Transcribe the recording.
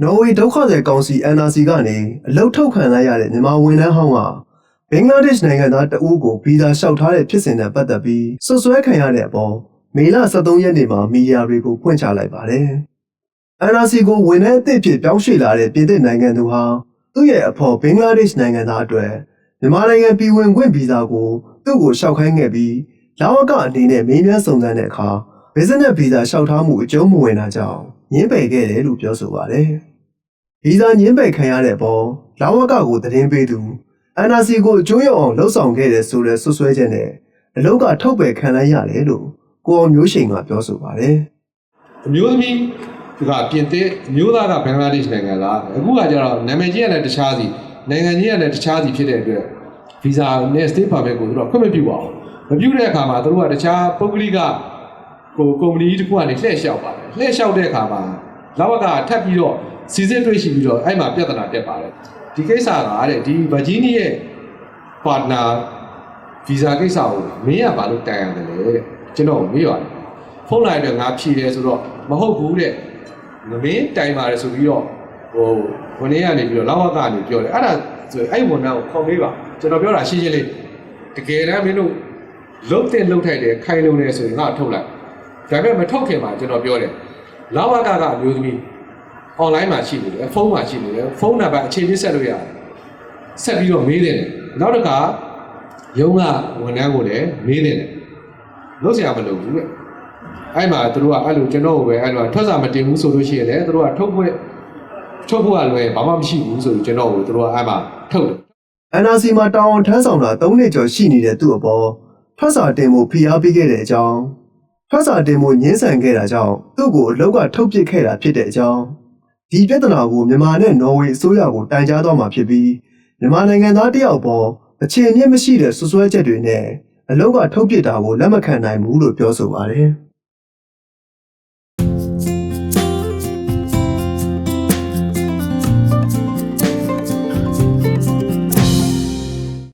နော်ဝေဒုက္ခသည်ကောင်စီ NRC ကနေအလုတ်ထုတ်ခံလိုက်ရတဲ့မြန်မာဝန်ထမ်းဟောင်းကဘင်္ဂလားဒေ့ရှ်နိုင်ငံသားတဦးကိုဗီဇာလျှောက်ထားတဲ့ဖြစ်စဉ်နဲ့ပတ်သက်ပြီးဆွဆွဲခံရတဲ့အပေါ်မေလ23ရက်နေ့မှာမီဒီယာတွေကိုဖွင့်ချလိုက်ပါတယ်။ NRC ကိုဝန်ထမ်းအသစ်ဖြစ်ပြောင်းရွှေ့လာတဲ့ပြည်သစ်နိုင်ငံသူဟာသူ့ရဲ့အဖော်ဘင်္ဂလားဒေ့ရှ်နိုင်ငံသားအတွက်မြန်မာနိုင်ငံပြည်ဝင်ခွင့်ဗီဇာကိုသူ့ကိုလျှောက်ခိုင်းခဲ့ပြီးလာဝကအနေနဲ့မေးမြန်းစုံစမ်းတဲ့အခါ business visa လျှောက်ထားမှုအကျုံးမဝင်တာကြောင့် ညှင်းပယ်ခဲ့တယ်လို့ပြောဆိုပါတယ်။ဗီဇာညှင်းပယ်ခံရတဲ့အပေါ်လာဝကကိုသတင်းပေးသူ NRC ကိုအကျိုးရအောင်လှုပ်ဆောင်ခဲ့တဲ့ဆိုတဲ့ဆွဆွဲချက်နဲ့အလောက်ကထုတ်ပယ်ခံလိုက်ရတယ်လို့ကိုအောင်မျိုးရှိန်ကပြောဆိုပါတယ်။အမျိုးသမီးကပြင်သစ်အမျိုးသားကဘင်္ဂလားဒေ့ရှ်နိုင်ငံလားအခုကကျတော့နာမည်ကြီးကလည်းတခြားစီနိုင်ငံကြီးကလည်းတခြားစီဖြစ်တဲ့အတွက်ဗီဇာနဲ့ stay permit ကိုသူတို့ခွင့်မပြုပါဘူးမပြုတဲ့အခါမှာသူတို့ကတခြားပုဂ္ဂလိက ကိုကုမ္ပဏီတစ်ခုကနေလှည့်လျှောက်ပါတယ်လှည့်လျှောက်တဲ့အခါမှာလောက်ကထပ်ပြီးတော့စီစစ်တွေ့ရှိပြီးတော့အဲ့မှာပြဿနာတက်ပါတယ်ဒီကိစ္စကတဲ့ဒီဗာဂျီနီရဲ့ partner ဗီဇာကိစ္စကိုမင်းကဘာလို့တိုင်ရတယ်လဲတဲ့ကျွန်တော်မေးပါတယ်ဖုန်းလိုက်တော့ငါဖြေတယ်ဆိုတော့မဟုတ်ဘူးတဲ့မမင်းတိုင်ပါတယ်ဆိုပြီးတော့ဟိုဝန်ထမ်းကနေပြီးတော့လောက်ဝကနေပြောတယ်အဲ့ဒါဆိုအဲ့ဝန်ထမ်းကိုခေါ်မေးပါကျွန်တော်ပြောတာရှင်းရှင်းလေးတကယ်တမ်းမင်းတို့လုတ်တဲ့လုတ်ထိုက်တယ်ခိုင်လုံတယ်ဆိုရင်ငါထုတ်လိုက် ဒါပေမဲ့မထုတ်ခင်မှာကျွန်တော်ပြောတယ်လောက်ဝကကအမျိုးသမီး online မှာရှိနေတယ်ဖုန်းမှာရှိနေတယ်ဖုန်းနံပါတ်အခြေပြဆက်လို့ရတယ်ဆက်ပြီးတော့မေးတယ်နောက်တစ်ခါရုံးကဝန်ထမ်းကိုလည်းမေးတယ်လို့ဆရာမလုပ်ဘူးတဲ့အဲ့မှာသူတို့ကအဲ့လိုကျွန်တော်ကိုပဲအဲ့လိုထွက်စာမတင်ဘူးဆိုလို့ရှိရင်လည်းသူတို့ကထုတ်ခွင့်ထုတ်ဖို့ကလွယ်ဘာမှမရှိဘူးဆိုပြီးကျွန်တော်ကိုသူတို့ကအဲ့မှာထုတ်တယ် NRC မှာတာဝန်ထမ်းဆောင်တာ3နှစ်ကျော်ရှိနေတဲ့သူ့အပေါ်ဖတ်စာတင်မှုဖိအားပေးခဲ့တဲ့အကြောင်း ဖတ်စာတင်မှုညှင်းဆန်ခဲ့တာကြောင့်သူ့ကိုအလောက်ကထုတ်ပစ်ခဲ့တာဖြစ်တဲ့အကြောင်းဒီပြဿနာကိုမြန်မာနဲ့နော်ဝေအစိုးရကိုတိုင်ကြားသွားမှာဖြစ်ပြီးမြန်မာနိုင်ငံသားတယောက်ပေါ်အခြေအမြင့်မရှိတဲ့ဆွဆွဲချက်တွေနဲ့အလောက်ကထုတ်ပစ်တာကိုလက်မခံနိုင်ဘူးလို့ပြောဆိုပါတယ်။